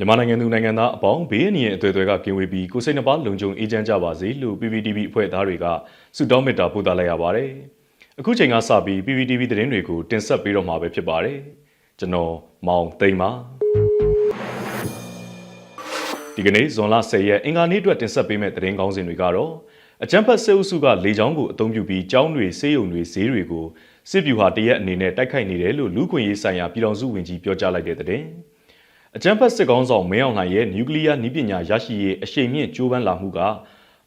မြန်မာနိုင်ငံသူနိုင်ငံသားအပေါင်းဘေးအန္တရာယ်အသွယ်သွယ်ကကင်းဝေးပြီးကိုယ်စိတ်နှပါလုံခြုံအေးချမ်းကြပါစေလို့ PPTV အဖွဲ့သားတွေကဆုတောင်းမေတ္တာပို့သလိုက်ရပါတယ်။အခုချိန်ကစပြီး PPTV သတင်းတွေကိုတင်ဆက်ပေးတော့မှာပဲဖြစ်ပါတယ်။ကျွန်တော်မောင်သိမ့်ပါဒီကနေ့ဇွန်လ10ရက်အင်္ဂါနေ့အတွက်တင်ဆက်ပေးမယ့်သတင်းကောင်းစင်တွေကတော့အကြံဖတ်စစ်အုပ်စုကလေကြောင်းကိုအသုံးပြုပြီးကျောင်းတွေဆေးရုံတွေဈေးတွေကိုစစ်ဗျူဟာတရက်အနေနဲ့တိုက်ခိုက်နေတယ်လို့လူခွင့်ရေးဆိုင်ရာပြည်ထောင်စုဝန်ကြီးပြောကြားလိုက်တဲ့သတင်း။ အကြံဖတ်စစ်ကောင်းဆောင်မင်းအောင်လှိုင်ရဲ့နျူကလ িয়ার နည်းပညာရရှိရေးအရှိန်မြင့်ကြိုးပမ်းလာမှုက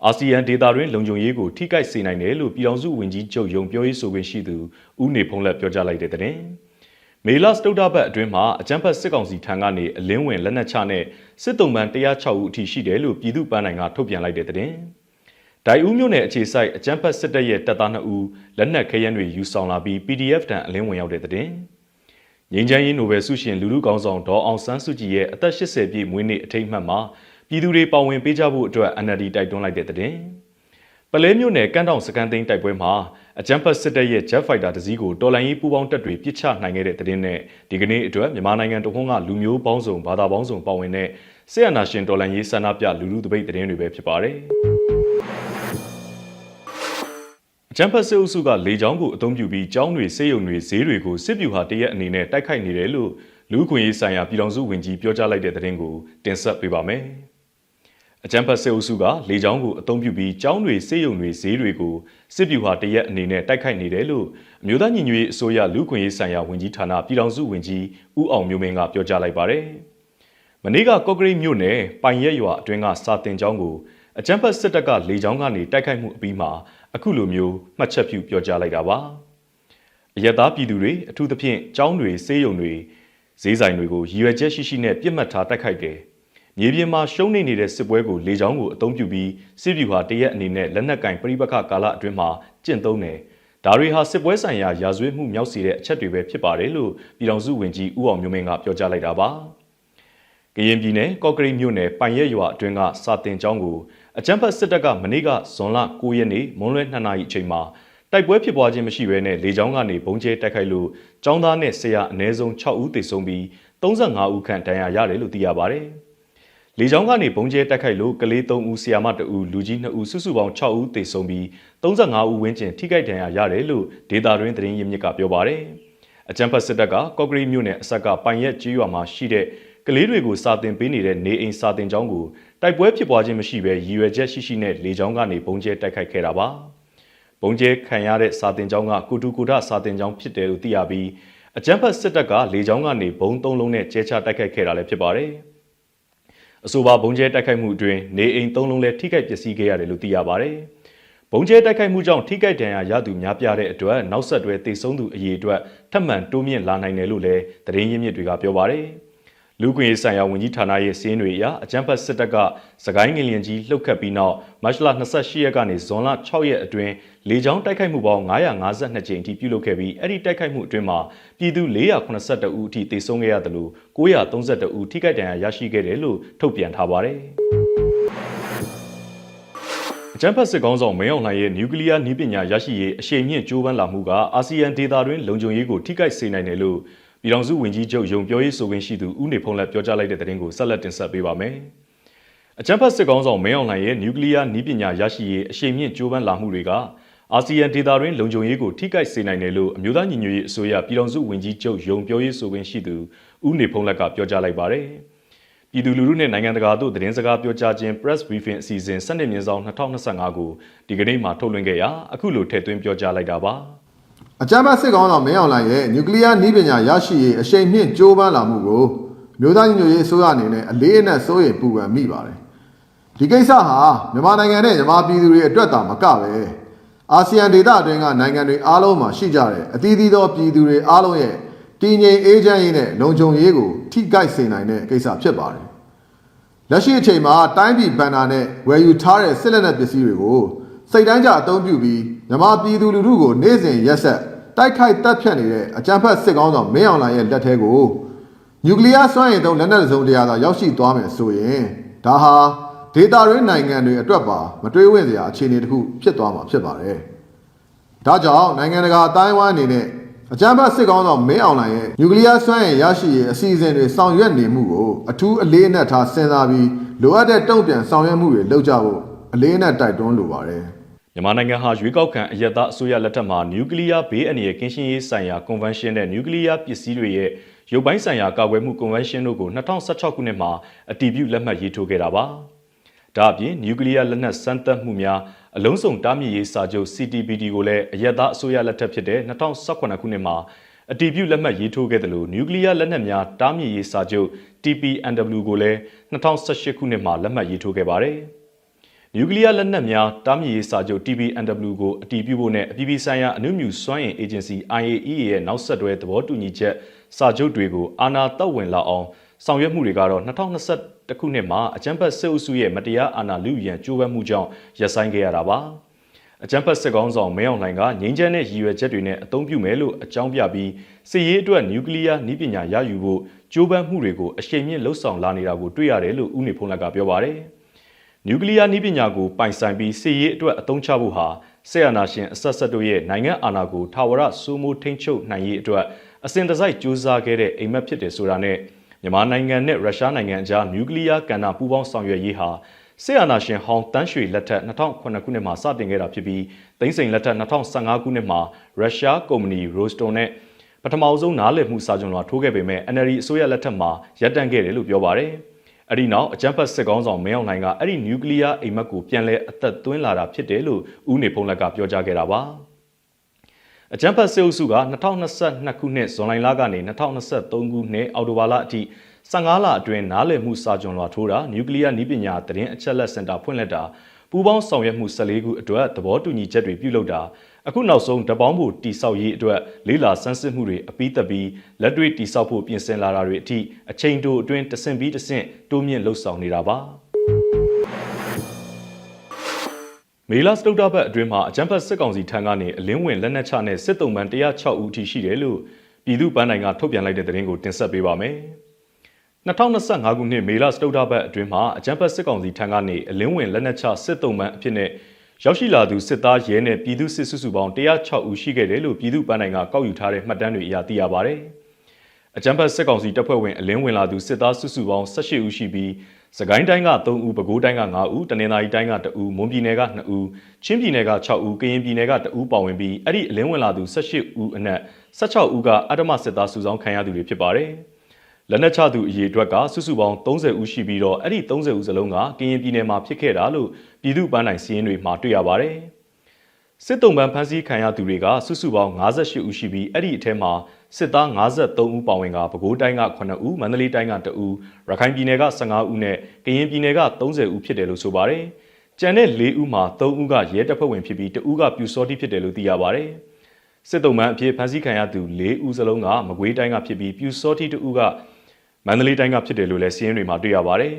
အာဆီယံဒေသတွင်းလုံခြုံရေးကိုထိခိုက်စေနိုင်တယ်လို့ပြည်ထောင်စုဝန်ကြီးချုပ်ယုံပြောရေးဆိုခွင့်ရှိသူဦးနေဖုံးလက်ပြောကြားလိုက်တဲ့သတင်း။မေလစတုဒ္ဓဘတ်အတွင်းမှာအကြံဖတ်စစ်ကောင်စီထံကနေအလင်းဝင်လက်နက်ချနဲ့စစ်တုံးပန်း106ဦးအထိရှိတယ်လို့ပြည်သူ့ပန်းနိုင်ကထုတ်ပြန်လိုက်တဲ့သတင်း။ဒိုင်ဦးမြို့နယ်အခြေစိုက်အကြံဖတ်စစ်တပ်ရဲ့တပ်သား2ဦးလက်နက်ခဲယမ်းတွေယူဆောင်လာပြီး PDF တံအလင်းဝင်ရောက်တဲ့သတ င်း။ငင်းချမ်းရေးနိုဘယ်ဆုရှင်လူလူကောင်းဆောင်ဒေါ်အောင်ဆန်းစုကြည်ရဲ့အသက်80ပြည့်မွေးနေ့အထိမ်းအမှတ်မှာပြည်သူတွေပါဝင်ပေးကြဖို့အတွက် NLD တိုက်တွန်းလိုက်တဲ့သတင်း။ပလဲမြို့နယ်ကန်းတောင်စကန်သိန်းတိုက်ပွဲမှာအကြမ်းဖက်စစ်တပ်ရဲ့ Jet Fighter တစ်စီးကိုတော်လိုင်းရေးပူးပေါင်းတပ်တွေပစ်ချနိုင်ခဲ့တဲ့သတင်းနဲ့ဒီကနေ့အတွက်မြန်မာနိုင်ငံတခွန်းကလူမျိုးပေါင်းစုံဘာသာပေါင်းစုံပါဝင်တဲ့ဆီယနာရှင်တော်လိုင်းရေးဆန္ဒပြလူလူတပိတ်သတင်းတွေပဲဖြစ်ပါတယ်။ အကြံဖတ်စစ်အုပ်စုကလေကြောင်းကိုအသုံးပြုပြီးကျောင်းတွေစေယုံတွေဈေးတွေကိုစစ်ဗျူဟာတရက်အနေနဲ့တိုက်ခိုက်နေတယ်လို့လူ့ခွင့်ရေးဆိုင်ရာပြည်ထောင်စုဝန်ကြီးပြောကြားလိုက်တဲ့သတင်းကိုတင်ဆက်ပေးပါမယ်။အကြံဖတ်စစ်အုပ်စုကလေကြောင်းကိုအသုံးပြုပြီးကျောင်းတွေစေယုံတွေဈေးတွေကိုစစ်ဗျူဟာတရက်အနေနဲ့တိုက်ခိုက်နေတယ်လို့အမျိုးသားညီညွတ်ရေးအစိုးရလူ့ခွင့်ရေးဆိုင်ရာဝန်ကြီးဌာနပြည်ထောင်စုဝန်ကြီးဦးအောင်မျိုးမင်းကပြောကြားလိုက်ပါတယ်။မနေ့ကကော့ကရိတ်မြို့နယ်ပိုင်ရက်ရွာအတွင်းကစာတင်ကျောင်းကို အကြံဖတ်စစ်တပ်ကလေကြောင်းကနေတိုက်ခိုက်မှုအပြီးမှာအခုလိုမျိုးမှတ်ချက်ပြုပြောကြားလိုက်တာပါအယက်သားပြည်သူတွေအထူးသဖြင့်ကျောင်းတွေစေးရုံတွေဈေးဆိုင်တွေကိုရည်ရွယ်ချက်ရှိရှိနဲ့ပြစ်မှတ်ထားတိုက်ခိုက်တယ်မြေပြင်မှာရှုံးနေနေတဲ့စစ်ပွဲကိုလေကြောင်းကိုအသုံးပြုပြီးစစ်ဗျူဟာတရက်အနေနဲ့လက်နက်ကင်ပြိပခကာလအတွင်းမှာကျင့်သုံးတယ်ဒါတွေဟာစစ်ပွဲဆိုင်ရာရာဇဝတ်မှုမြောက်စေတဲ့အချက်တွေပဲဖြစ်ပါတယ်လို့ပြည်ထောင်စုဝန်ကြီးဦးအောင်မျိုးမင်းကပြောကြားလိုက်တာပါ ကရင်ပြည်နယ်ကော့ကရိတ်မြို့နယ်ပိုင်ရက်ရွာအတွင်းကစာတင်ကျောင်းကိုအကြမ်းဖက်စစ်တပ်ကမနေ့ကဇွန်လ9ရက်နေ့မွန်းလွဲ2နာရီအချိန်မှာတိုက်ပွဲဖြစ်ပွားခြင်းမရှိဘဲနဲ့လေကြောင်းကနေဘုံကျဲတိုက်ခိုက်လို့ចောင်းသားနဲ့ဆရာအနည်းဆုံး6ဦးသေဆုံးပြီး35ဦးခန့်ဒဏ်ရာရတယ်လို့သိရပါတယ်။လေကြောင်းကနေဘုံကျဲတိုက်ခိုက်လို့ကလေး3ဦးဆရာမ2ဦးလူကြီး2ဦးစုစုပေါင်း6ဦးသေဆုံးပြီး35ဦးဝန်းကျင်ထိခိုက်ဒဏ်ရာရတယ်လို့ဒေတာတွင်သတင်းရင်းမြစ်ကပြောပါတယ်။အကြမ်းဖက်စစ်တပ်ကကော့ကရီမြို့နယ်အဆက်ကပိုင်ရက်ကြီးရွာမှာရှိတဲ့ ကလေးတွေကိုစာတင်ပေးနေတဲ့နေအိမ်စာတင်ကျောင်းကိုတိုက်ပွဲဖြစ်ပွားခြင်းမရှိဘဲရည်ရွယ်ချက်ရှိရှိနဲ့လေကြောင်းကနေဘုံကျဲတိုက်ခိုက်ခဲ့တာပါဘုံကျဲခံရတဲ့စာတင်ကျောင်းကကုတူကူဒစာတင်ကျောင်းဖြစ်တယ်လို့သိရပြီးအကြမ်းဖက်စစ်တပ်ကလေကြောင်းကနေဘုံသုံးလုံးနဲ့ကျဲချတိုက်ခိုက်ခဲ့တာလည်းဖြစ်ပါတယ်အဆိုပါဘုံကျဲတိုက်ခိုက်မှုအတွင်းနေအိမ်သုံးလုံးလည်းထိခိုက်ပျက်စီးခဲ့ရတယ်လို့သိရပါတယ်ဘုံကျဲတိုက်ခိုက်မှုကြောင့်ထိခိုက်ဒဏ်ရာရသူများပြားတဲ့အတွက်နောက်ဆက်တွဲတိတ်ဆုံးသူအရေးအတွက်ထပ်မံတိုးမြင့်လာနိုင်တယ်လို့လည်းသတင်းရင်းမြစ်တွေကပြောပါတယ်။ လူ့ခွင့်ရေးဆိုင်ရာဝန်ကြီးဌာနရဲ့စီးရင်တွေအရအကြမ်းဖက်စစ်တပ်ကစကိုင်းငလျင်ကြီးလှုပ်ခတ်ပြီးနောက်မတ်လ28ရက်ကနေဇွန်လ6ရက်အတွင်းလေကြောင်းတိုက်ခိုက်မှုပေါင်း952ကြိမ်အထိပြုလုပ်ခဲ့ပြီးအဲ့ဒီတိုက်ခိုက်မှုအတွင်းမှာပြည်သူ482ဦးအထိသေဆုံးခဲ့ရတယ်လို့932ဦးထိခိုက်ဒဏ်ရာရရှိခဲ့တယ်လို့ထုတ်ပြန်ထားပါတယ်အကြံဖတ်စစ်ကောင်းဆောင်မင်းအောင်လှိုင်ရဲ့နျူကလ িয়ার နည်းပညာရရှိရေးအရှိန်မြင့်ကြိုးပမ်းလာမှုကအာဆီယံဒေသတွင်းလုံခြုံရေးကိုထိခိုက်စေနိုင်တယ်လို့ ပြည်ထောင်စုဝန်ကြီးချုပ်ယုံပြောရေးဆိုခွင့်ရှိသူဦးနေဖုံးလက်ပြောကြားလိုက်တဲ့သတင်းကိုဆက်လက်တင်ဆက်ပေးပါမယ်။အကြံဖတ်စစ်ကောင်းဆောင်မင်းအောင်လှိုင်ရဲ့နျူကလ িয়ার နည်းပညာရရှိရေးအရှိန်မြင့်ကြိုးပမ်းလာမှုတွေကအာဆီယံဒေသတွင်းလုံခြုံရေးကိုထိခိုက်စေနိုင်တယ်လို့အမျိုးသားညီညွတ်ရေးအစိုးရပြည်ထောင်စုဝန်ကြီးချုပ်ယုံပြောရေးဆိုခွင့်ရှိသူဦးနေဖုံးလက်ကပြောကြားလိုက်ပါတယ်။ပြည်သူလူထုနဲ့နိုင်ငံတကာတို့သတင်းစကားပြောကြားခြင်း press briefing အစီအစဉ်စနစ်မြင့်ဆောင်2025ကိုဒီကနေ့မှထုတ်လွှင့်ခဲ့ရာအခုလိုထည့်သွင်းပြောကြားလိုက်တာပါ။ အကြမ်းဖက်စစ်ကောင်ဆောင်မင်းအောင်လှိုင်ရဲ့နျူကလ িয়ার နည်းပညာရရှိရေးအရှိန်မြင့်ကြိုးပမ်းလာမှုကိုမြို့သားညီညွတ်ရေးအစိုးရအနေနဲ့အလေးအနက်စိုးရိမ်ပူပန်မိပါတယ်ဒီကိစ္စဟာမြန်မာနိုင်ငံနဲ့မြန်မာပြည်သူတွေအတွက်သာမကပဲအာဆီယံဒေသအတွင်းကနိုင်ငံတွေအားလုံးမှာရှိကြတဲ့အသီးသီးသောပြည်သူတွေအားလုံးရဲ့တည်ငြိမ်အေးချမ်းရေးနဲ့လုံခြုံရေးကိုထိခိုက်စေနိုင်တဲ့ကိစ္စဖြစ်ပါတယ်လက်ရှိအချိန်မှာတိုင်းပြည်ဗန်နာနဲ့ဝယ်ယူထားတဲ့စစ်လက်နက်ပစ္စည်းတွေကိုစိတ်တိုင်းကြအသုံးပြုပြီးမြန်မာပြည်သူလူထုကိုနေ့စဉ်ရက်ဆက် တိုက်ခိုက်တပ်ဖြတ်နေတဲ့အကြမ်းဖက်စစ်ကောင်းဆောင်မင်းအောင်လှိုင်ရဲ့လက်ထဲကိုနျူကလ িয়ার စွမ်းရည်သုံးလက်နက်စုံတရားသာရောက်ရှိသွားမယ်ဆိုရင်ဒါဟာဒေတာရင်းနိုင်ငံတွေအတွက်ပါမတွေးဝင့်စရာအခြေအနေတစ်ခုဖြစ်သွားမှာဖြစ်ပါတယ်။ဒါကြောင့်နိုင်ငံတကာအတိုင်းအဝိုင်းအနေနဲ့ အကြမ်းဖက်စစ်ကောင်းဆောင်မင်းအောင်လှိုင်ရဲ့နျူကလ িয়ার စွမ်းရည်ရရှိရေးအစီအစဉ်တွေဆောင်ရွက်နေမှုကိုအထူးအလေးအနက်ထားစဉ်းစားပြီးလိုအပ်တဲ့တုံ့ပြန်ဆောင်ရွက်မှုတွေလုပ်ကြဖို့အလေးအနက်တိုက်တွန်းလိုပါတယ် မြန်မာနိုင်ငံဟာရွေးကောက်ခံအယက်သားအစိုးရလက်ထက်မှာနျူကလ িয়ার ဘေးအန္တရာယ်ကင်းရှင်းရေးဆိုင်ရာကွန်ဗင်းရှင်းနဲ့နျူကလ িয়ার ပစ္စည်းတွေရဲ့ရုပ်ပိုင်းဆိုင်ရာကာကွယ်မှုကွန်ဗင်းရှင်းတို့ကို2016ခုနှစ်မှာအတည်ပြုလက်မှတ်ရေးထိုးခဲ့တာပါ။ဒါအပြင်နျူကလ িয়ারလက်နက်စမ်းသပ်မှုများအလုံးစုံတားမြစ်ရေးစာချုပ် CTBT ကိုလည်းအယက်သားအစိုးရလက်ထက်ဖြစ်တဲ့2018ခုနှစ်မှာအတည်ပြုလက်မှတ်ရေးထိုးခဲ့တယ်လို့နျူကလ িয়ারလက်နက်များတားမြစ်ရေးစာချုပ် TPNW ကိုလည်း2018ခုနှစ်မှာလက်မှတ်ရေးထိုးခဲ့ပါတယ်။ နျူကလ িয়ারလက်နက်များတားမြစ်ရေးစာချုပ် TPNW ကိုအတည်ပြုဖို့နဲ့အပြည်ပြည်ဆိုင်ရာအနုမြူစွမ်းအင်အေဂျင်စီ IAEA ရဲ့နောက်ဆက်တွဲသဘောတူညီချက်စာချုပ်တွေကိုအာဏာတက်ဝင်လာအောင်ဆောင်ရွက်မှုတွေကတော့2021ခုနှစ်မှာအကြမ်းဖက်စစ်အုပ်စုရဲ့မတရားအာဏာလုရန်ကြိုးပမ်းမှုကြောင့်ရပ်ဆိုင်းခဲ့ရတာပါအကြမ်းဖက်စစ်ကောင်းဆောင်မဲအောင်လှိုင်ကငြိမ်းချမ်းတဲ့ရည်ရွယ်ချက်တွေနဲ့အသုံးပြုမယ်လို့အကြောင်းပြပြီးစစ်ရေးအတွက်နျူကလ িয়ারနည်းပညာရယူဖို့ကြိုးပမ်းမှုတွေကိုအရှိန်မြင့်လှုပ်ဆောင်လာနေတာကိုတွေ့ရတယ်လို့ဦးနေဖုန်းလက်ကပြောပါတယ် နျူကလ িয়ারနည်းပညာကိုပိုင်ဆိုင်ပြီးစစ်ရေးအတွက်အသုံးချဖို့ဟာဆီယနာရှင်အဆက်ဆက်တို့ရဲ့နိုင်ငံအာဏာကိုထာဝရစိုးမိုးထိန်းချုပ်နိုင်ရေးအတွက်အစဉ်တစိုက်စ조사ခဲ့တဲ့အိမ်မက်ဖြစ်တယ်ဆိုတာနဲ့မြန်မာနိုင်ငံနဲ့ရုရှားနိုင်ငံအကြားနျူကလ িয়ারကဏ္ဍပူးပေါင်းဆောင်ရွက်ရေးဟာဆီယနာရှင်ဟောင်းတန်းရွှေလက်ထက်2009ခုနှစ်မှာစတင်ခဲ့တာဖြစ်ပြီးသိန်းစိန်လက်ထက်2015ခုနှစ်မှာရုရှားကုမ္ပဏီ Roston နဲ့ပထမဆုံးနားလည်မှုစာချုပ်လွှာထိုးခဲ့ပေမဲ့ NLD အစိုးရလက်ထက်မှာရပ်တန့်ခဲ့တယ်လို့ပြောပါတယ်။ အဲ့ဒီနောက်အကြမ်းဖက်စစ်ကောင်းဆောင်မင်းအောင်လှိုင်ကအဲ့ဒီနျူကလ িয়ারအိမ်မက်ကိုပြန်လဲအသက်သွင်းလာတာဖြစ်တယ်လို့ဦးနေဖုံးလက်ကပြောကြားခဲ့တာပါ။အကြမ်းဖက်စစ်အုပ်စုက2022ခုနှစ်ဇွန်လလကနေ2023ခုနှစ်အောက်တိုဘာလအထိ15လအတွင်းနားလည်မှုစာချုပ်လွှာထိုးတာနျူကလ িয়ারနည်းပညာသတင်းအချက်အလက်စင်တာဖွင့်လှစ်တာ ပူးပေါင်းဆောင်ရွက်မှု14ခုအတွက်သဘောတူညီချက်တွေပြုလုပ်တာအခုနောက်ဆုံးတပေါင်းဖို့တိဆောက်ရေးအတွက်လေးလာဆန်းစစ်မှုတွေအပြီးသက်ပြီးလက်တွေ့တိဆောက်ဖို့ပြင်ဆင်လာတာတွေအထိအချိန်တိုအတွင်းတဆင့်ပြီးတဆင့်တိုးမြင့်လှုပ်ဆောင်နေတာပါမေလာစတုဒ္ဒဘတ်အတွင်းမှာအကြမ်းဖက်စစ်ကောင်စီထံကနေအလင်းဝင်လက်နက်ချနဲ့စစ်တုံးပန်း106ဦးအထိရှိတယ်လို့ပြည်သူ့ပန်းတိုင်းကထုတ်ပြန်လိုက်တဲ့သတင်းကိုတင်ဆက်ပေးပါမယ်။ 2025ခုနှစ်မေလစတုဒ္ဓဘတ်အတွင်းမှာအကြံဖက်စစ်ကောင်စီထံကနေအလင်းဝင်လက်နက်ချစစ်တုံးမှန်အဖြစ်နဲ့ရောက်ရှိလာသူစစ်သားရဲနဲ့ပြည်သူစစ်စုစုပေါင်း106ဦးရှိခဲ့တယ်လို့ပြည်သူ့ပန်းတိုင်ကကောက်ယူထားတဲ့မှတ်တမ်းတွေအရသိရပါဗျ။အကြံဖက်စစ်ကောင်စီတပ်ဖွဲ့ဝင်အလင်းဝင်လာသူစစ်သားစုစုပေါင်း18ဦးရှိပြီးစကိုင်းတိုင်းက3ဦးပဲခူးတိုင်းက9ဦးတနင်္သာရီတိုင်းက2ဦးမွန်ပြည်နယ်က2ဦးချင်းပြည်နယ်က6ဦးကရင်ပြည်နယ်က2ဦးပါဝင်ပြီးအဲ့ဒီအလင်းဝင်လာသူ18ဦးအနက်16ဦးကအတ္တမစစ်သားစုဆောင်ခံရသူတွေဖြစ်ပါတယ်။ လက်နက်ချသူအရေအတွက်ကစုစုပေါင်း30ဦးရှိပြီးတော့အဲ့ဒီ30ဦးစလုံးကကရင်ပြည်နယ်မှာဖြစ်ခဲ့တာလို့ပြည်သူ့ပန်းတိုင်စီးရင်တွေမှာတွေ့ရပါတယ်။စစ်တုံးပန်းဖမ်းဆီးခံရသူတွေကစုစုပေါင်း58ဦးရှိပြီးအဲ့ဒီအထက်မှာစစ်သား53ဦးပါဝင်ကပဲခူးတိုင်းက9ဦးမန္တလေးတိုင်းက2ဦးရခိုင်ပြည်နယ်က15ဦးနဲ့ကရင်ပြည်နယ်က30ဦးဖြစ်တယ်လို့ဆိုပါတယ်။ကျန်တဲ့4ဦးမှာ3ဦးကရဲတပ်ဖွဲ့ဝင်ဖြစ်ပြီး2ဦးကပြူစောတိဖြစ်တယ်လို့သိရပါတယ်။စစ်တုံးပန်းအဖြစ်ဖမ်းဆီးခံရသူ၄ဦးစလုံးကမကွေးတိုင်းကဖြစ်ပြီးပြူစောတိ2ဦးက မန္တလေးတိုင်းကဖြစ်တယ်လို့လည်းစီးရင်တွေမှာတွေ့ရပါတယ်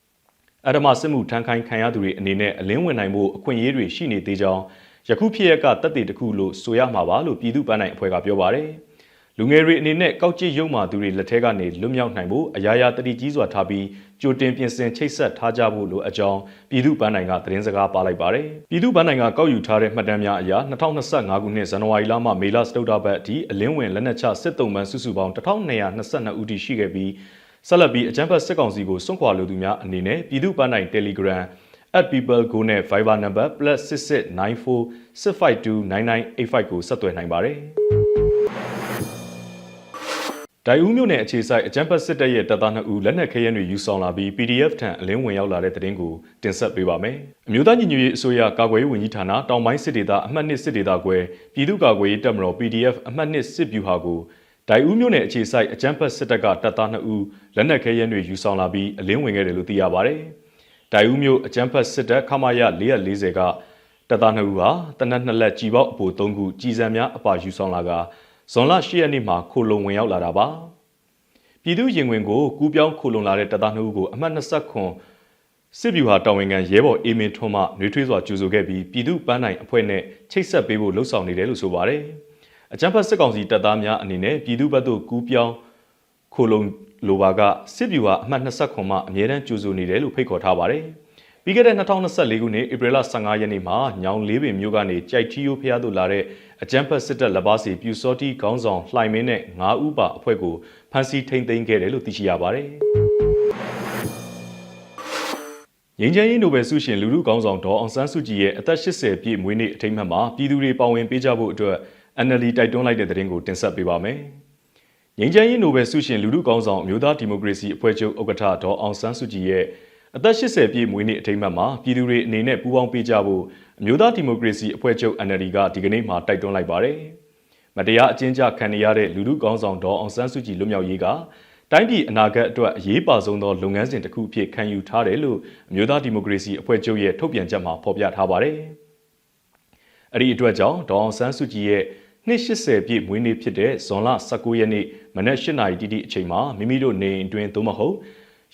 ။အဓမ္မစစ်မှုထမ်းခိုင်းခံရသူတွေအနေနဲ့အလင်းဝင်နိုင်မှုအခွင့်အရေးတွေရှိနေသေးကြောင်းယခုဖြစ်ရကတက်တေတခုလို့ဆိုရမှာပါလို့ပြည်သူ့ပန်းနိုင်အဖွဲ့ကပြောပါတယ်။ လူငယ်တွေအနေနဲ့ကောက်ကျစ်ရုံမာသူတွေလက်ထက်ကနေလွတ်မြောက်နိုင်ဖို့အရာရာတတိကြီးစွာထားပြီးကြိုတင်ပြင်ဆင်ချိတ်ဆက်ထားကြဖို့လိုအကြောင်းပြည်သူ့ပန်းနိုင်ကသတင်းစကားပါလိုက်ပါတယ်။ပြည်သူ့ပန်းနိုင်ကကောက်ယူထားတဲ့မှတ်တမ်းများအရ2025ခုနှစ်ဇန်နဝါရီလမှမေလစတုဒ္ဓဘတ်အထိအလင်းဝင်လက်နက်ချစစ်တုံးပန်းစုစုပေါင်း1222ဦးထိရှိခဲ့ပြီးဆက်လက်ပြီးအကြမ်းဖက်စစ်ကောင်စီကိုစွန့်ခွာလိုသူများအနေနဲ့ပြည်သူ့ပန်းနိုင် Telegram at people go နဲ့ Viber number +6694 6529985ကိုဆက်သွယ်နိုင်ပါတယ်။ ဒိုင်ဦးမြို့နယ်အခြေစိုက်အကြံဖတ်စစ်တပ်ရဲ့တပ်သား2ဦးလက်နက်ခဲယမ်းတွေယူဆောင်လာပြီး PDF ထံအလင်းဝင်ရောက်လာတဲ့တဲ့တင်ကိုတင်ဆက်ပေးပါမယ်။အမျိုးသားညီညွတ်ရေးအစိုးရကာကွယ်ရေးဝန်ကြီးဌာနတောင်ပိုင်းစစ်ဒေသအမှတ်2စစ်ဒေသကွယ်ပြည်သူ့ကာကွယ်ရေးတပ်မတော် PDF အမှတ်2စစ်ဗျူဟာကိုဒိုင်ဦးမြို့နယ်အခြေစိုက်အကြံဖတ်စစ်တပ်ကတပ်သား2ဦးလက်နက်ခဲယမ်းတွေယူဆောင်လာပြီးအလင်းဝင်ခဲ့တယ်လို့သိရပါဗျ။ဒိုင်ဦးမြို့အကြံဖတ်စစ်တပ်ခမာရ440ကတပ်သား2ဦးဟာတနက်နှစ်လက်ကြီးပေါက်အပို3ခုကြီးစံများအပါယူဆောင်လာက ဇွန်လ10ရက်နေ့မှာခိုလုံဝင်ရောက်လာတာပါပြည်သူရင်ဝင်ကိုကူးပြောင်းခိုလုံလာတဲ့တပ်သားနှုတ်ကိုအမှတ်20ခွန်စစ်ဗျူဟာတာဝန်ခံရဲဘော်အေမင်ထွန်းမှနှွေးထွေးစွာကြိုဆိုခဲ့ပြီးပြည်သူပန်းနိုင်အဖွဲ့နဲ့ချိတ်ဆက်ပေးဖို့လှုံ့ဆော်နေတယ်လို့ဆိုပါတယ်အကြံဖတ်စစ်ကောင်စီတပ်သားများအနေနဲ့ပြည်သူဘက်သို့ကူးပြောင်းခိုလုံလိုပါကစစ်ဗျူဟာအမှတ်20ခွန်မှအမြဲတမ်းကြိုဆိုနေတယ်လို့ဖိတ်ခေါ်ထားပါတယ် ပြီးခဲ့တဲ့2024ခုနှစ်ဧပြီလ15ရက်နေ့မှာညောင်လေးပင်မြို့ကနေကြိုက်ထီယိုဖျားသို့လာတဲ့အကြမ်းဖက်စစ်တပ်လက်ပါစီပြူစောတိခေါင်းဆောင်လှိုင်မင်းနဲ့9ဦးပါအဖွဲ့ကိုဖမ်းဆီးထိန်းသိမ်းခဲ့တယ်လို့သိရှိရပါတယ်။ငင်းချမ်းရေးနိုဘယ်ဆုရှင်လူလူကောင်းဆောင်ဒေါ်အောင်ဆန်းစုကြည်ရဲ့အသက်80ပြည့်မွေးနေ့အထိမ်းအမှတ်မှာပြည်သူတွေပါဝင်ပေးကြဖို့အတွက် NLD တိုက်တွန်းလိုက်တဲ့သတင်းကိုတင်ဆက်ပေးပါမယ်။ငင်းချမ်းရေးနိုဘယ်ဆုရှင်လူလူကောင်းဆောင်အမျိုးသားဒီမိုကရေစီအဖွဲ့ချုပ်ဥက္ကဋ္ဌဒေါ်အောင်ဆန်းစုကြည်ရဲ့ အသက်80ပြည့်မွေးနေ့အထိမ်းအမှတ်မှာပြည်သူတွေအနေနဲ့ပူးပေါင်းပေးကြဖို့အမျိုးသားဒီမိုကရေစီအဖွဲ့ချုပ် NLD ကဒီကနေ့မှတိုက်တွန်းလိုက်ပါတယ်။မတရားအကျဉ်းချခံနေရတဲ့လူလူကောင်းဆောင်ဒေါ်အောင်ဆန်းစုကြည်လွတ်မြောက်ရေးကတိုင်းပြည်အနာဂတ်အတွက်အရေးပါဆုံးသောလုပ်ငန်းစဉ်တစ်ခုအဖြစ်ခံယူထားတယ်လို့အမျိုးသားဒီမိုကရေစီအဖွဲ့ချုပ်ရဲ့ထုတ်ပြန်ချက်မှာဖော်ပြထားပါတယ်။အဲ့ဒီအတွက်ကြောင့်ဒေါ်အောင်ဆန်းစုကြည်ရဲ့280ပြည့်မွေးနေ့ဖြစ်တဲ့ဇွန်လ19ရက်နေ့မနက်8:00နာရီတိတိအချိန်မှာမိမိတို့နေအိမ်အတွင်းသို့မဟုတ်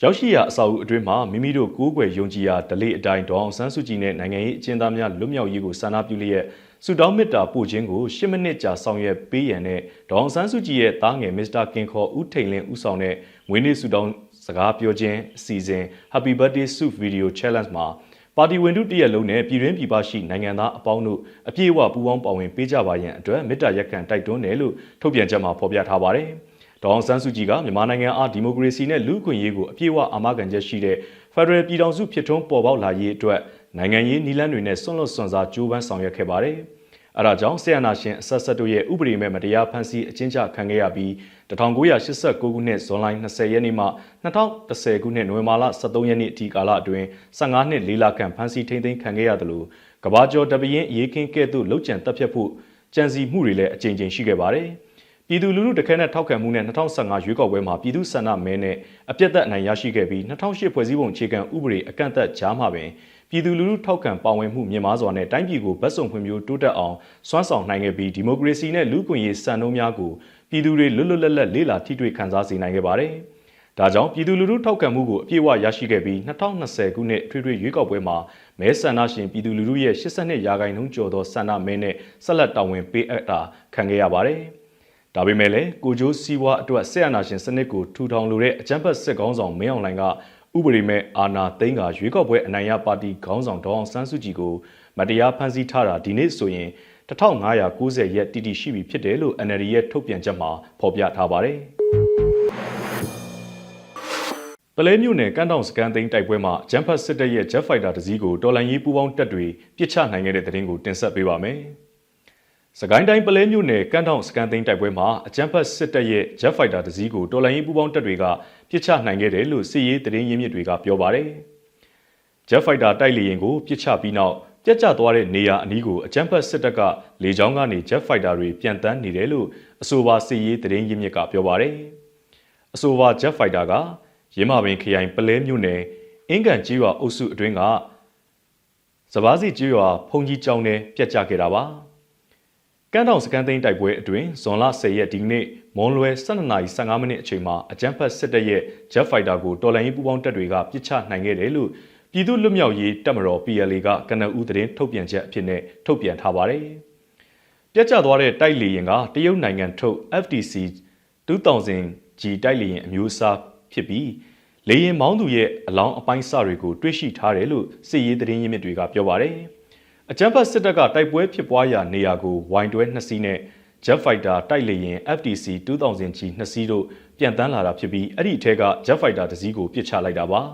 ရောက်ရှိရာအဆောက်အဦအတွင်းမှာမိမိတို့ကိုးကွယ်ယုံကြည်ရာဓလေ့အတိုင်းဒေါအောင်ဆန်းစုကြည်နဲ့နိုင်ငံရေးအကျဉ်းသားများလွတ်မြောက်ရေးကိုဆန္ဒပြုလျက်ဆုတောင်းမေတ္တာပို့ခြင်းကို10မိနစ်ကြာဆောင်ရွက်ပေးရန်နဲ့ဒေါအောင်ဆန်းစုကြည်ရဲ့တားငယ်မစ္စတာကင်ခေါ်ဦးထိန်လင်းဦးဆောင်တဲ့ငွေနေ့ဆုတောင်းစကားပြောခြင်းအစီအစဉ် Happy Birthday Soup Video Challenge မှာပါတီဝင်တို့တရက်လုံးနဲ့ပြည်တွင်းပြည်ပရှိနိုင်ငံသားအပေါင်းတို့အပြည့်အဝပူးပေါင်းပါဝင်ပေးကြပါရန်အတွက်မေတ္တာရက်ခံတိုက်တွန်းတယ်လို့ထုတ်ပြန်ချက်မှာဖော်ပြထားပါတယ်။ ဒေါအောင်ဆန်းစုကြည်ကမြန်မာနိုင်ငံအားဒီမိုကရေစီနဲ့လူ့အခွင့်အရေးကိုအပြည့်အဝအာမခံချက်ရှိတဲ့ဖက်ဒရယ်ပြည်ထောင်စုဖြစ်ထွန်းပေါ်ပေါက်လာရေးအတွက်နိုင်ငံရေးနည်းလမ်းတွေနဲ့ဆွန့်လွတ်ဆွန့်စားကြိုးပမ်းဆောင်ရွက်ခဲ့ပါတယ်။အဲဒါကြောင့်ဆီယနာရှင်အဆက်ဆက်တို့ရဲ့ဥပဒေမဲ့မတရားဖန်ဆီးအကျဉ်းချခံခဲ့ရပြီး1989ခုနှစ်ဇွန်လ20ရက်နေ့မှ2010ခုနှစ်နိုဝင်ဘာလ23ရက်နေ့အထိကာလအတွင်း15နှစ်လေးလခန့်ဖမ်းဆီးထိန်းသိမ်းခံခဲ့ရသလိုကဘာကျော်တပရင်အရေးကင်းကဲ့သို့လှုပ်ကြံတက်ဖြတ်ဖို့ကြံစီမှုတွေလည်းအကြိမ်ကြိမ်ရှိခဲ့ပါတယ်။ ပြည်သူလူထုတခဲနဲ့ထောက်ခံမှုနဲ့2015ရွေးကောက်ပွဲမှာပြည်သူဆန္ဒမဲနဲ့အပြတ်သက်အနိုင်ရရှိခဲ့ပြီး2008ဖွဲ့စည်းပုံအခြေခံဥပဒေအကန့်အသတ်ကြားမှာပင်ပြည်သူလူထုထောက်ခံပါဝင်မှုမြင့်မားစွာနဲ့တိုင်းပြည်ကိုဗတ်စုံဖွံ့ဖြိုးတိုးတက်အောင်စွမ်းဆောင်နိုင်ခဲ့ပြီးဒီမိုကရေစီနဲ့လူ့အခွင့်အရေးစံနှုန်းများကိုပြည်သူတွေလွတ်လွတ်လပ်လပ်လေ့လာထိတွေ့ခံစားစေနိုင်ခဲ့ပါတယ်။ဒါကြောင့်ပြည်သူလူထုထောက်ခံမှုကိုအပြည့်အဝရရှိခဲ့ပြီး2020ခုနှစ်ထွေထွေရွေးကောက်ပွဲမှာမဲဆန္ဒရှင်ပြည်သူလူထုရဲ့82ရာခိုင်နှုန်းကျော်သောဆန္ဒမဲနဲ့ဆက်လက်တာဝန်ပေးအပ်တာခံခဲ့ရပါတယ်။ ဒါပေမဲ့လည်းကိုကျိုးစီးပွားအတွက်ဆက်အနာရှင်စနစ်ကိုထူထောင်လိုတဲ့အကြမ်းဖက်စစ်ကောင်းဆောင်မင်းအောင်လှိုင်ကဥပဒေမဲ့အာဏာသိမ်းကရွေးကောက်ပွဲအနိုင်ရပါတီခေါင်းဆောင်ဒေါအောင်ဆန်းစုကြည်ကိုမတရားဖမ်းဆီးထားတာဒီနေ့ဆိုရင်1590ရက်တိတိရှိပြီဖြစ်တယ်လို့ NLD ရဲ့ထုတ်ပြန်ချက်မှာဖော်ပြထားပါတယ်။ပလဲမြို့နယ်ကန်းတောင်စကန်သိန်းတိုက်ပွဲမှာဂျမ်ဖတ်စစ်တပ်ရဲ့ Jet Fighter တစ်စီးကိုတော်လန်ရေးပူးပေါင်းတပ်တွေပစ်ချနိုင်ခဲ့တဲ့တဲ့တင်ကိုတင်ဆက်ပေးပါမယ်။ စကိုင်းတိုင်းပလဲမြို့နယ်ကန်းတောင်စကန်သိန်းတိုက်ပွဲမှာအကြမ်းဖက်စစ်တပ်ရဲ့ Jet Fighter တစ်စီးကိုတော်လိုင်းရေးပူးပေါင်းတပ်တွေကပစ်ချနိုင်ခဲ့တယ်လို့စစ်ရေးသတင်းရင်းမြစ်တွေကပြောပါတယ်။ Jet Fighter တိုက်လေယာဉ်ကိုပစ်ချပြီးနောက်ပြက်ကျသွားတဲ့နေရာအနီးကိုအကြမ်းဖက်စစ်တပ်ကလေကြောင်းကနေ Jet Fighter တွေပြန်တန်းနေတယ်လို့အဆိုပါစစ်ရေးသတင်းရင်းမြစ်ကပြောပါတယ်။အဆိုပါ Jet Fighter ကရင်းမာပင်ခရိုင်ပလဲမြို့နယ်အင်ကန်ကြီးရွာအုပ်စုအတွင်းကစဘာစီကြီးရွာဖုန်ကြီးကျောင်းထဲပြက်ကျခဲ့တာပါ။ ကန်းတောင်စကန်သိန်းတိုက်ပွဲအတွင်းဇွန်လ10ရက်ဒီနေ့မွန်လွယ်12:15မိနစ်အချိန်မှာအကြမ်းဖက်စစ်တပ်ရဲ့ Jet Fighter ကိုတော်လှန်ရေးပူးပေါင်းတပ်တွေကပစ်ချနိုင်ခဲ့တယ်လို့ပြည်သူ့လွတ်မြောက်ရေးတပ်မတော် PLA ကကနအူးသတင်းထုတ်ပြန်ချက်အဖြစ်နဲ့ထုတ်ပြန်ထားပါတယ်။ပြတ်ကျသွားတဲ့တိုက်လေယာဉ်ကတရုတ်နိုင်ငံထုတ် FTC 2000G တိုက်လေယာဉ်အမျိုးအစားဖြစ်ပြီးလေယာဉ်မောင်းသူရဲ့အလောင်းအပိုင်းစတွေကိုတွေ့ရှိထားတယ်လို့စစ်ရေးသတင်းရင်းမြစ်တွေကပြောပါတယ်။ အကြမ်းဖက်စစ်တပ်ကတိုက်ပွဲဖြစ်ပွားရာနေရာကိုဝိုင်တွဲနှစ်စီးနဲ့ Jet Fighter တိုက်လေယာဉ် FTC 2000G နှစ်စီးတို့ပြန်တန်းလာတာဖြစ်ပြီးအဲ့ဒီအထက်က Jet Fighter တစ်စီးကိုပစ်ချလိုက်တာပါ။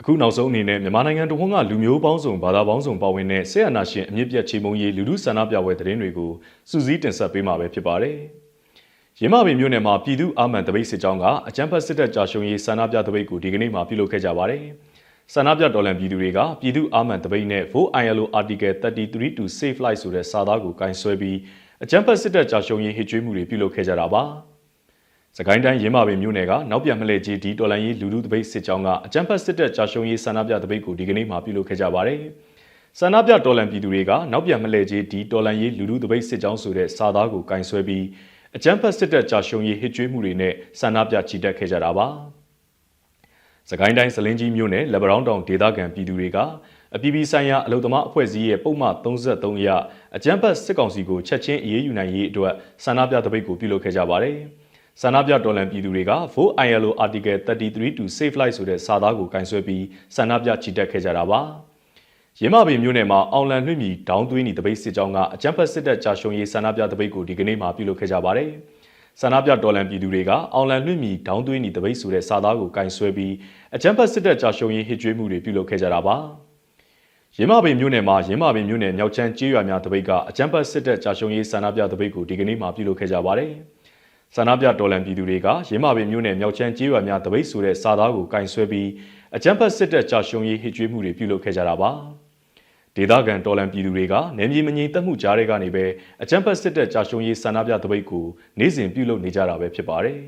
အခုနောက်ဆုံးအနေနဲ့မြန်မာနိုင်ငံတဝန်းကလူမျိုးပေါင်းစုံဘာသာပေါင်းစုံပါဝင်တဲ့ဆေးအာနာရှင်အမြင့်ပြတ်ချေမုံရေးလူလူဆန္ဒပြပွဲသတင်းတွေကိုစူးစီးတင်ဆက်ပေးမှာပဲဖြစ်ပါတယ်။ရင်းမပင်မြို့နယ်မှာပြည်သူအာမန်တပိတ်စစ်ကြောင်းကအကြမ်းဖက်စစ်တပ်ကြာရှုံးရေးဆန္ဒပြတပိတ်ကိုဒီကနေ့မှပြုလုပ်ခဲ့ကြပါတယ်။ ဆန္ဒပြတော်လှန်ပြည်သူတွေကပြည်သူအာမန်တပိတ်နဲ့ Vote ILO Article 33 to Save Life ဆိုတဲ့စာသားကိုကင်ဆွဲပြီးအကြမ်းဖက်စစ်တပ်ကြာရှုံးရေးဟစ်ကြွေးမှုတွေပြုလုပ်ခဲ့ကြတာပါ။စကိုင်းတိုင်းရင်းမာပင်မြို့နယ်ကနောက်ပြန်မလဲကြီးဒီတော်လိုင်းရေးလူလူတပိတ်စစ်ကြောင်းကအကြမ်းဖက်စစ်တပ်ကြာရှုံးရေးဆန္ဒပြတပိတ်ကိုဒီကနေ့မှပြုလုပ်ခဲ့ကြပါတယ်။ဆန္ဒပြတော်လန်ပြည်သူတွေကနောက်ပြန်မလဲကြီးဒီတော်လိုင်းရေးလူလူတပိတ်စစ်ကြောင်းဆိုတဲ့စာသားကိုကင်ဆွဲပြီးအကြမ်းဖက်စစ်တပ်ကြာရှုံးရေးဟစ်ကြွေးမှုတွေနဲ့ဆန္ဒပြချီတက်ခဲ့ကြတာပါ။ စကိုင်းတိုင်းစလင်းကြီးမြို့နယ်လက်ဗရောင်းတောင်ဒေသခံပြည်သူတွေကအပြည်ပြည်ဆိုင်ရာအလုံသမားအဖွဲ့အစည်းရဲ့ပုံမှန်33အရအကြမ်းဖက်စစ်ကောင်စီကိုချက်ချင်းအေးအေးယူနိုင်ရေးအတွက်ဆန္ဒပြတပိတ်ကိုပြုလုပ်ခဲ့ကြပါတယ်။ဆန္ဒပြတော်လှန်ပြည်သူတွေက Vote ILO Article 33 to Save Life ဆိုတဲ့စာသားကိုကင်ဆယ်ပြီးဆန္ဒပြချီတက်ခဲ့ကြတာပါ။ရင်းမပင်မြို့နယ်မှာအောင်လန်လွှင့်မြီဒေါင်းသွင်းဤတပိတ်စစ်ကြောင်းကအကြမ်းဖက်စစ်တပ်ကြာရှုံးရေးဆန္ဒပြတပိတ်ကိုဒီကနေ့မှပြုလုပ်ခဲ့ကြပါတယ်။ ဆန္ဒပြတော်လှန်ပြည်သူတွေကအောင်လန်လွှင့်မြီဒေါင်းသွင်းဤတပိတ်ဆိုတဲ့စာသားကိုကင်ဆယ်ပြီးအကြမ်းဖက်စစ်တပ်ကြာရှုံးရေးဟစ်ကြွေးမှုတွေပြုလုပ်ခဲ့ကြတာပါ။ရင်းမပင်မြို့နယ်မှာရင်းမပင်မြို့နယ်မြောက်ချမ်းကျေးရွာများတပိတ်ကအကြမ်းဖက်စစ်တပ်ကြာရှုံးရေးဆန္ဒပြတပိတ်ကိုဒီကနေ့မှပြုလုပ်ခဲ့ကြပါတယ်။ဆန္ဒပြတော်လှန်ပြည်သူတွေကရင်းမပင်မြို့နယ်မြောက်ချမ်းကျေးရွာများတပိတ်ဆိုတဲ့စာသားကိုကင်ဆယ်ပြီးအကြမ်းဖက်စစ်တပ်ကြာရှုံးရေးဟစ်ကြွေးမှုတွေပြုလုပ်ခဲ့ကြတာပါ။ ဒေသခံတော်လှန်ပြည်သူတွေကနေမြေမငြိမ်သက်မှုကြားတွေကနေပဲအကြမ်းဖက်စစ်တပ်ကြာရှုံးရေးဆန္ဒပြတပိတ်ကိုနေ့စဉ်ပြုလုပ်နေကြတာပဲဖြစ်ပါတယ်။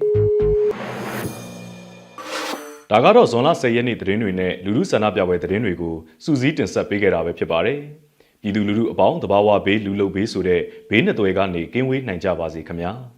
ဒါကတော့ဇွန်လ10ရက်နေ့သတင်းတွေနဲ့လူလူဆန္ဒပြပွဲသတင်းတွေကိုစူးစီးတင်ဆက်ပေးခဲ့တာပဲဖြစ်ပါတယ်။ပြည်သူလူထုအပေါင်းတဘာဝဘေးလူလုံဘေးဆိုတဲ့ဘေးနှစ်သွယ်ကနေကင်းဝေးနိုင်ကြပါစေခင်ဗျာ။